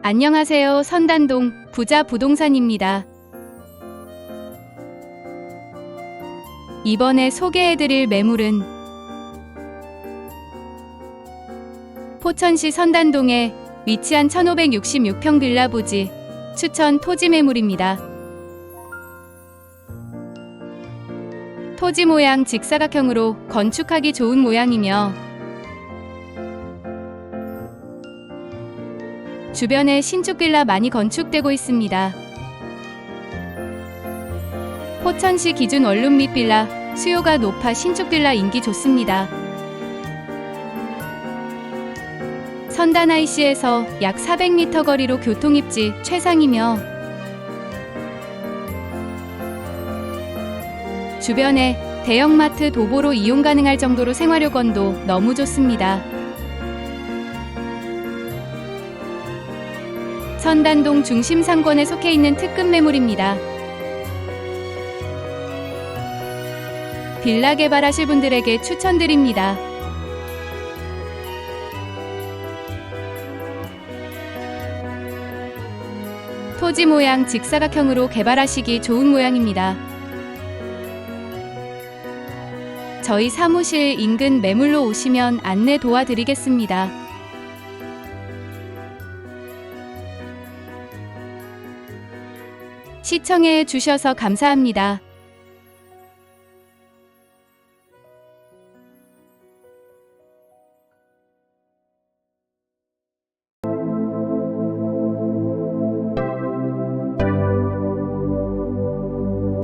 안녕하세요. 선단동 부자 부동산입니다. 이번에 소개해드릴 매물은 포천시 선단동에 위치한 1566평 빌라 부지 추천 토지 매물입니다. 토지 모양 직사각형으로 건축하기 좋은 모양이며 주변에 신축 빌라 많이 건축되고 있습니다. 포천시 기준 원룸 및 빌라 수요가 높아 신축 빌라 인기 좋습니다. 선단 IC에서 약 400m 거리로 교통 입지 최상이며 주변에 대형마트 도보로 이용 가능할 정도로 생활 요건도 너무 좋습니다. 선단동 중심 상권에 속해 있는 특급 매물입니다. 빌라 개발하실 분들에게 추천드립니다. 토지 모양 직사각형으로 개발하시기 좋은 모양입니다. 저희 사무실 인근 매물로 오시면 안내 도와드리겠습니다. 시청해 주셔서 감사합니다.